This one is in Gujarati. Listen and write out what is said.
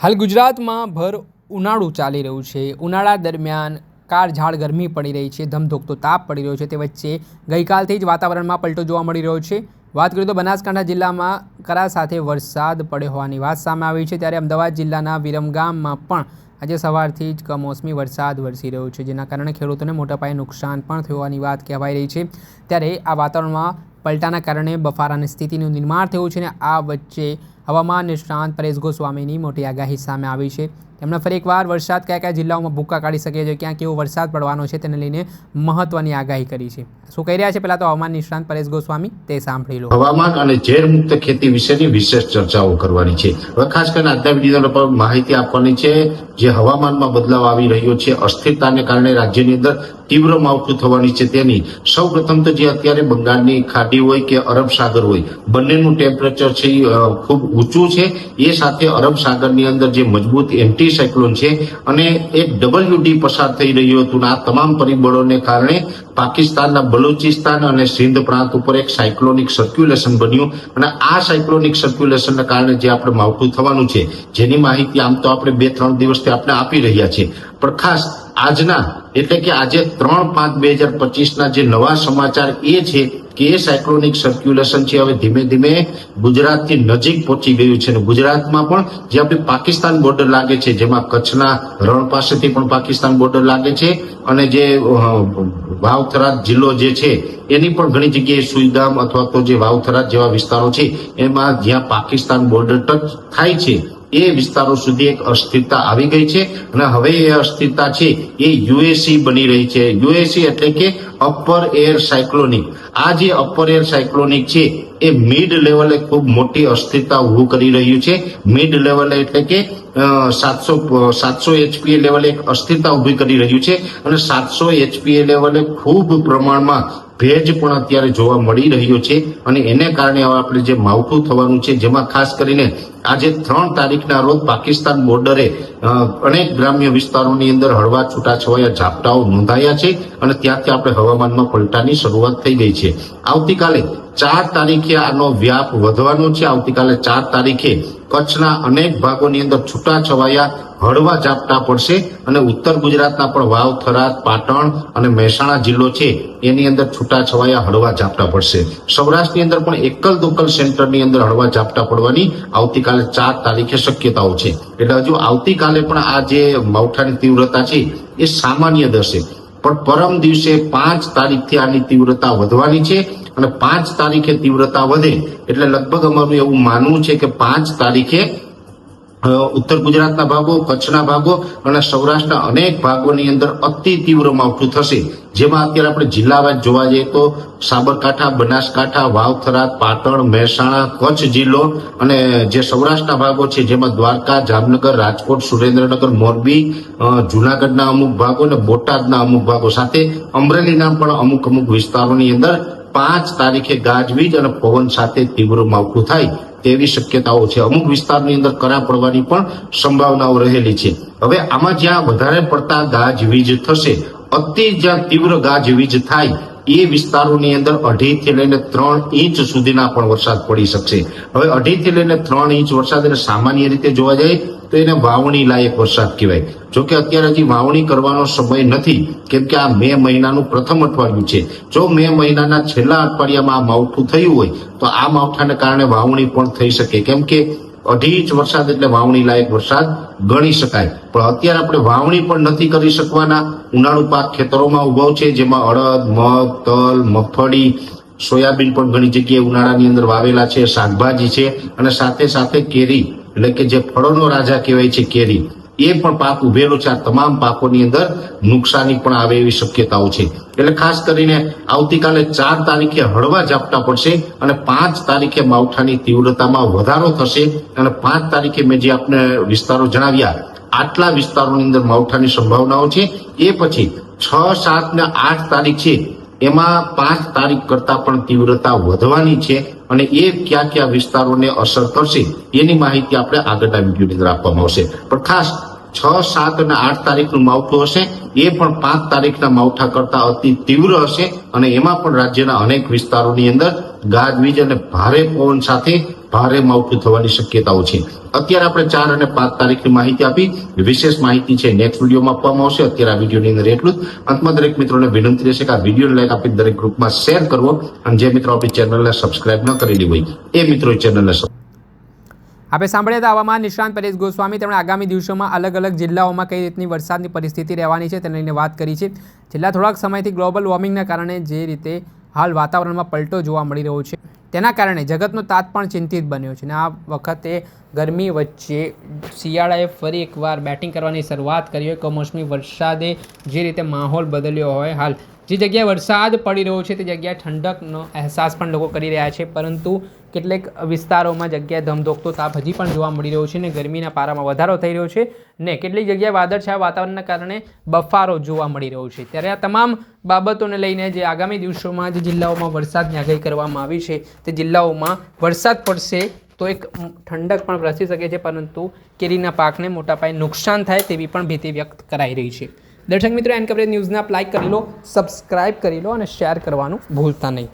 હાલ ગુજરાતમાં ભર ઉનાળું ચાલી રહ્યું છે. ઉનાળા દરમિયાન કાળઝાળ ગરમી પડી રહી છે, ધમધોકતો તાપ પડી રહ્યો છે. તે વચ્ચે ગઈકાલથી જ વાતાવરણમાં પલટો જોવા મળી રહ્યો છે. વાત કરીએ તો બનાસકાંઠા જિલ્લામાં કરા સાથે વરસાદ પડ્યો હોવાની વાત સામે આવી છે. ત્યારે અમદાવાદ જિલ્લાના વિરમગામમાં પણ આજે સવારથી જ કમોસમી વરસાદ વરસી રહ્યો છે, જેના કારણે ખેડૂતોને મોટા પાયે નુકસાન પણ થયું હોવાની વાત કહેવાઈ રહી છે. ત્યારે આ વાતાવરણમાં પલટાના કારણે બફારાની સ્થિતિનું નિર્માણ થયું છે અને આ વચ્ચે હવામાન નિષ્ણાંત પરેશ ગોસ્વામીની મોટી આગાહી સામે આવી છે. તેમણે ફરી એકવાર વરસાદ કયા કયા જિલ્લાઓમાં ભૂક્કા કાઢી શકે છે, ક્યાં કેવો વરસાદ પડવાનો છે, તેને લઈને મહત્વની આગાહી કરી છે. શું કહી રહ્યા છે પહેલાં તો હવામાન નિષ્ણાંત પરેશ ગોસ્વામી, તે સાંભળી લો. હવામાન અને ઝેર મુક્ત ખેતી વિશેની વિશેષ ચર્ચાઓ કરવાની છે. હવે ખાસ કરીને આજના માહિતી આપવાની છે જે હવામાનમાં બદલાવ આવી રહ્યો છે અસ્થિરતાને કારણે રાજ્યની અંદર તીવ્ર માવઠું થવાની છે. તેની સૌ પ્રથમ તો જે અત્યારે બંગાળની ખાડી હોય કે અરબ સાગર હોય બંનેનું ટેમ્પરેચર છે એ, ખૂબ ઊંચું છે. એ સાથે અરબ સાગરની અંદર જે મજબૂત એન્ટી સાયક્લોન છે અને એક ડબલ્યુડી પસાર થઈ રહ્યું હતું. આ તમામ પરિબળોને કારણે પાકિસ્તાનના બલુચિસ્તાન અને સિંધ પ્રાંત ઉપર એક સાયક્લોનિક સર્ક્યુલેશન બન્યું અને આ સાયક્લોનિક સર્ક્યુલેશનના કારણે જે આપણે માવઠું થવાનું છે, જેની માહિતી આમ તો આપણે બે ત્રણ દિવસથી આપણે આપી રહ્યા છીએ. પણ ખાસ આજના, એટલે કે આજે ત્રણ પાંચ બે હજાર પચીસના જે નવા સમાચાર એ છે કે એ સાયક્લોનિક સર્ક્યુલેશન છે, હવે ધીમે ધીમે ગુજરાતથી નજીક પહોંચી ગયું છે. અને ગુજરાતમાં પણ જે આપણી પાકિસ્તાન બોર્ડર લાગે છે, જેમાં કચ્છના રણ પાસેથી પણ પાકિસ્તાન બોર્ડર લાગે છે અને જે અ, વાવથરાદ જિલ્લો જે છે એની પણ ઘણી જગ્યાએ સુઈગામ અથવા તો જે વાવથરા જેવા વિસ્તારો છે એમાં જ્યાં પાકિસ્તાન બોર્ડર ટચ થાય છે એ વિસ્તારો સુધી એક અસ્થિરતા આવી ગઈ છે અને હવે એ અસ્થિરતા છે એ યુએસી બની રહી છે. યુએસી એટલે કે અપર એર સાયક્લોનિક આ જે અપર એર સાયક્લોનિક છે એ મિડ લેવલે ખૂબ મોટી અસ્થિરતા ઊભું કરી રહ્યું છે. મિડ લેવલે એટલે કે સાતસો સાતસો એચપીએ લેવલે એક અસ્થિરતા ઊભી કરી રહ્યું છે અને સાતસો એચપીએ લેવલે ખૂબ પ્રમાણમાં ભેજ પણ અત્યારે જોવા મળી રહ્યો છે અને એને કારણે હવે આપણે જે માવઠું થવાનું છે, જેમાં ખાસ કરીને આજે ત્રણ તારીખના રોજ પાકિસ્તાન બોર્ડરે અનેક ગ્રામ્ય વિસ્તારોની અંદર હળવા છૂટાછવાયા ઝાપટાઓ નોંધાયા છે અને ત્યાંથી આપણે હવામાનમાં પલટાની શરૂઆત થઈ ગઈ છે. આવતીકાલે ચાર તારીખે આનો વ્યાપ વધવાનો છે. આવતીકાલે ચાર તારીખે કચ્છના અનેક ભાગોની અંદર છૂટાછવાયા હળવા ઝાપટા પડશે અને ઉત્તર ગુજરાતના પણ વાવ, થરાદ, પાટણ અને મહેસાણા જિલ્લો છે, એની અંદર છૂટાછવાયા હળવા ઝાપટા પડશે. સૌરાષ્ટ્રની અંદર પણ એકલ દોકલ સેન્ટરની અંદર હળવા ઝાપટા પડવાની આવતીકાલે ચાર તારીખે શક્યતાઓ છે. એટલે હજુ આવતીકાલે પણ આ જે માવઠાની તીવ્રતા છે, એ સામાન્ય દર્શે. પણ પરમ દિવસે પાંચ તારીખથી આની તીવ્રતા વધવાની છે અને પાંચ તારીખે તીવ્રતા વધે એટલે લગભગ અમારું એવું માનવું છે કે પાંચ તારીખે ઉત્તર ગુજરાતના ભાગો, કચ્છના ભાગો અને સૌરાષ્ટ્રના અનેક ભાગોની અંદર અતિ તીવ્ર માવઠું થશે. જેમાં અત્યારે આપણે જિલ્લાવાઇઝ જોવા જઈએ તો સાબરકાંઠા, બનાસકાંઠા, વાવથરા, પાટણ, મહેસાણા, કચ્છ જિલ્લો અને જે સૌરાષ્ટ્રના ભાગો છે, જેમાં દ્વારકા, જામનગર, રાજકોટ, સુરેન્દ્રનગર, મોરબી જુનાગઢના અમુક ભાગો અને બોટાદના અમુક ભાગો સાથે અમરેલીના પણ અમુક અમુક વિસ્તારોની અંદર પાંચ તારીખે ગાજવીજ અને પવન સાથે તીવ્ર માવઠું થાય. તેવી શક્યતાઓ છે. અમુક વિસ્તારની અંદર કરા પડવાની પણ સંભાવનાઓ રહેલી છે. હવે આમાં જ્યાં વધારે પડતા ગાજવીજ થશે, અતિ જ્યાં તીવ્ર ગાજવીજ થાય એ વિસ્તારોની અંદર અઢીથી લઈને ત્રણ ઇંચ સુધીના પણ વરસાદ પડી શકશે. હવે અઢીથી લઈને ત્રણ ઇંચ વરસાદ એટલે સામાન્ય રીતે જોવા જાય તો એને વાવણી લાયક વરસાદ કહેવાય. જોકે અત્યારે હજી વાવણી કરવાનો સમય નથી, કેમ કે આ મે મહિનાનું પ્રથમ અઠવાડિયું છે. જો મે મહિનાના છેલ્લા અઠવાડિયામાં આ માવઠું થયું હોય, તો આ માવઠાને કારણે વાવણી પણ થઈ શકે. કેમ કે અઢી ઇંચ વરસાદ એટલે વાવણી લાયક વરસાદ ગણી શકાય. પણ અત્યારે આપણે વાવણી પણ નથી કરી શકવાના. ઉનાળુ પાક ખેતરોમાં ઊભો છે, જેમાં અડદ, મગ, તલ, મગફળી, સોયાબીન પણ ઘણી જગ્યાએ ઉનાળાની અંદર વાવેલા છે, શાકભાજી છે અને સાથે સાથે કેરી, એટલે કે જે ફળોનો રાજા કહેવાય છે, કેરી. એ પણ પાક ઉભેલો છે. આ તમામ પાકોની અંદર નુકસાની પણ આવે એવી શક્યતાઓ છે. એટલે ખાસ કરીને આવતીકાલે ચાર તારીખે હળવા ઝાપટા પડશે અને પાંચ તારીખે માવઠાની તીવ્રતામાં વધારો થશે અને પાંચ તારીખે મેં જે આપને વિસ્તારો જણાવ્યા, આટલા વિસ્તારોની અંદર માવઠાની સંભાવનાઓ છે. એ પછી છ, સાત ને આઠ તારીખ છે એમાં પાંચ તારીખ કરતા પણ તીવ્રતા વધવાની છે અને એ કયા કયા વિસ્તારોને અસર કરશે, એની માહિતી આપણે આગળના વિડીયોની અંદર આપવામાં આવશે. પણ ખાસ છ, સાત અને આઠ તારીખનું માવઠું હશે, એ પણ પાંચ તારીખના માવઠા કરતા અતિ તીવ્ર હશે અને એમાં પણ રાજ્યના અનેક વિસ્તારોની અંદર ગાજવીજ અને ભારે પવન સાથે ભારે માવઠું થવાની શક્યતાઓ છે. અત્યારે આપણે ચાર અને પાંચ તારીખની માહિતી આપી. વિશેષ માહિતી છે નેક્સ્ટ વિડીયોમાં આપવામાં આવશે. અત્યારે આ વિડીયોની અંદર એટલું જ. અંતમાં દરેક મિત્રોને વિનંતી રહેશે કે આ વિડીયોને લાઈક આપી દરેક ગ્રુપમાં શેર કરવો અને જે મિત્રો આપણી ચેનલને સબસ્ક્રાઇબ ન કરેલી હોય, એ મિત્રો ચેનલને આપણે સાંભળ્યા હતા હવામાન નિષ્ણાંત પરેશ ગોસ્વામી. તેમણે આગામી દિવસોમાં અલગ અલગ જિલ્લાઓમાં કઈ રીતની વરસાદની પરિસ્થિતિ રહેવાની છે તેને લઈને વાત કરી છે. છેલ્લા થોડાક સમયથી ગ્લોબલ વોર્મિંગના કારણે જે રીતે હાલ વાતાવરણમાં પલટો જોવા મળી રહ્યો છે. તેના કારણે જગતનો તાત પણ ચિંતિત બન્યો છે. અને આ વખતે ગરમી વચ્ચે શિયાળાએ ફરી એકવાર બેટિંગ કરવાની શરૂઆત કરી હોય. કમોસમી વરસાદે જે રીતે માહોલ બદલ્યો હોય, હાલ જે જગ્યાએ વરસાદ પડી રહ્યો છે તે જગ્યાએ ઠંડકનો અહેસાસ પણ લોકો કરી રહ્યા છે, પરંતુ કેટલેક વિસ્તારોમાં જગ્યાએ ધમધોકતો તાપ હજી પણ જોવા મળી રહ્યો છે ને ગરમીના પારામાં વધારો થઈ રહ્યો છે ને કેટલીક જગ્યાએ વાદળછાયા વાતાવરણના કારણે બફારો જોવા મળી રહ્યો છે. ત્યારે આ તમામ બાબતોને લઈને જે આગામી દિવસોમાં જે જિલ્લાઓમાં વરસાદની આગાહી કરવામાં આવી છે, તે જિલ્લાઓમાં વરસાદ પડશે તો એક ઠંડક પણ પ્રસરી શકે છે, પરંતુ કેરીના પાકને મોટા પાયે નુકસાન થાય તેવી પણ ભીતિ વ્યક્ત કરાઈ રહી છે. દર્શક મિત્રો, એન કવરેજ ન્યૂઝને આપ લાઈક કરી લો સબસ્ક્રાઇબ કરી લો અને શેર કરવાનું ભૂલતા નહીં.